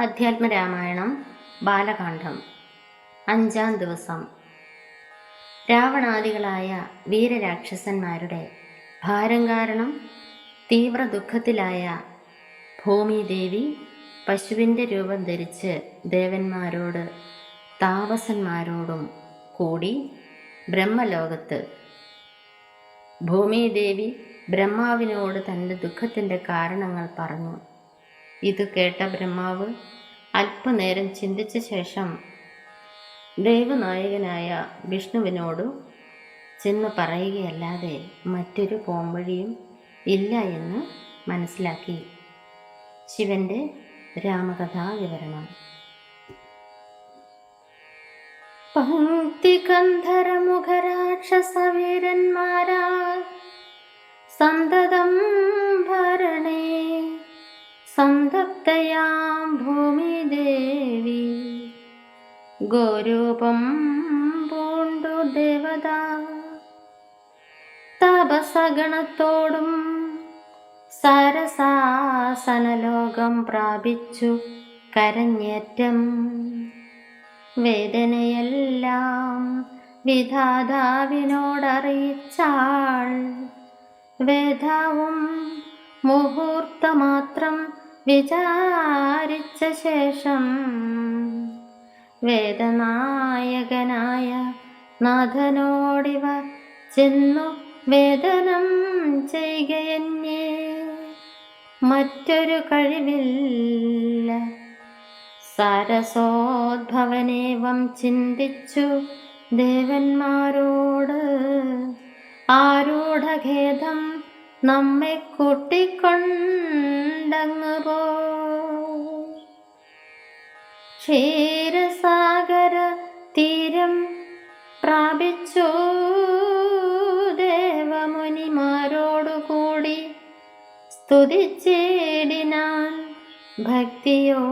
അധ്യാത്മരാമായണം ബാലകാന്ഡം അഞ്ചാം ദിവസം. രാവണാദികളായ വീരരാക്ഷസന്മാരുടെ ഭാരം കാരണം തീവ്ര ദുഃഖത്തിലായ ഭൂമിദേവി പശുവിന്റെ രൂപം ധരിച്ച് ദേവന്മാരോട് താപസന്മാരോടും കൂടി ബ്രഹ്മലോകത്ത്. ഭൂമിദേവി ബ്രഹ്മാവിനോട് തന്റെ ദുഃഖത്തിന്റെ കാരണങ്ങൾ പറഞ്ഞു. ഇത് കേട്ട ബ്രഹ്മാവ് അല്പനേരം ചിന്തിച്ച ശേഷം ദൈവനായകനായ വിഷ്ണുവിനോട് ചെന്ന് പറയുകയല്ലാതെ മറ്റൊരു പോംവഴിയും ഇല്ല എന്ന് മനസ്സിലാക്കി. ശിവന്റെ രാമകഥാ വിവരണം. പങ്ക്തികന്ധരമുഖരാക്ഷസവീരന്മാരാ സന്തതം ഗോരൂപം പൂണ്ടു ദേവത. തപസഗണത്തോടും സരസാസനലോകം പ്രാപിച്ചു കരഞ്ഞേറ്റം. വേദനയെല്ലാം വിധാതാവിനോടറിയിച്ചാൾ. വേദാവും മുഹൂർത്തമാത്രം വിചാരിച്ച ശേഷം വേദനായകനായ നാഥനോടിവ ചെന്നു വേദനം ചെയ്യുകയെന്നേ മറ്റൊരു കഴിവില്ല. സരസോദ്ഭവനേവം ചിന്തിച്ചു ദേവന്മാരോട്. ആരൂഢഖേദം നമ്മെ കൂട്ടിക്കൊണ്ടങ്ങ് പോ. തീരം പ്രാപിച്ചു ദേവമുനിമാരോടുകൂടി? സ്തുതിച്ചേടിനാൽ ഭക്തിയോടെ.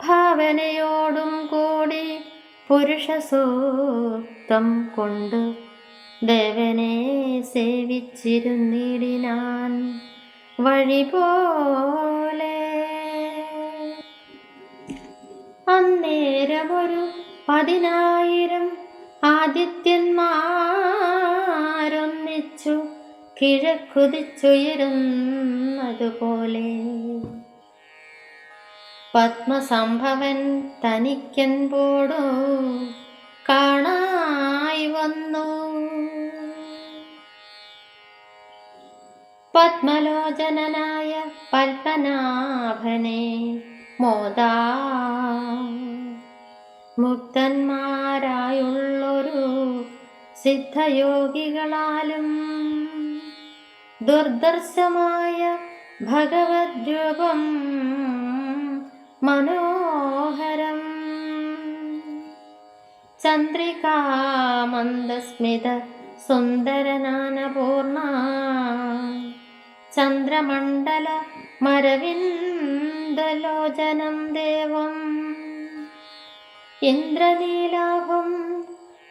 ഭാവനയോടും കൂടി പുരുഷസൂക്തം കൊണ്ട് ദേവനെ സേവിച്ചിരുന്നിടിനാൻ വഴി പോലെ അന്നേരമൊരു പതിനായിരം ആദിത്യന്മാരൊന്നിച്ചു കിഴക്കുതിച്ചുയരുന്നതുപോലെ പത്മസംഭവൻ തനിക്കെൻപോടു കാണായി വന്നു. പത്മലോചനനായ പത്മനാഭനെ മോദാ. മുക്തന്മാരായുള്ളൊരു സിദ്ധയോഗികളാലും ദുർദർശമായ ഭഗവത് രൂപം മനോഹരം ചന്ദ്രികാമന്ദസ്മിത സുന്ദരനാനപൂർണ ചന്ദ്രമണ്ഡല മരവിന്ദലോചനം ദേവം. ഇന്ദ്രനീലാഭം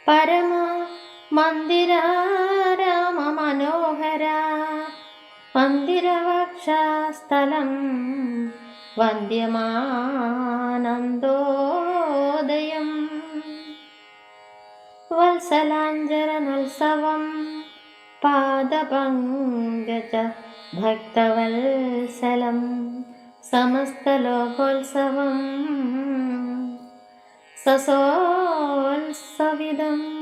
പരമ മന്ദിരാരാമ മനോഹര മന്ദിരവക്ഷസ്ഥലം വന്ദ്യമാനന്ദോദയം വത്സലാഞ്ജനോത്സവം പാദപങ്കജ ഭക്തവത്സലം. സമസ്ത സമസ്തലോകോത്സവം. സസോത്സവിതം.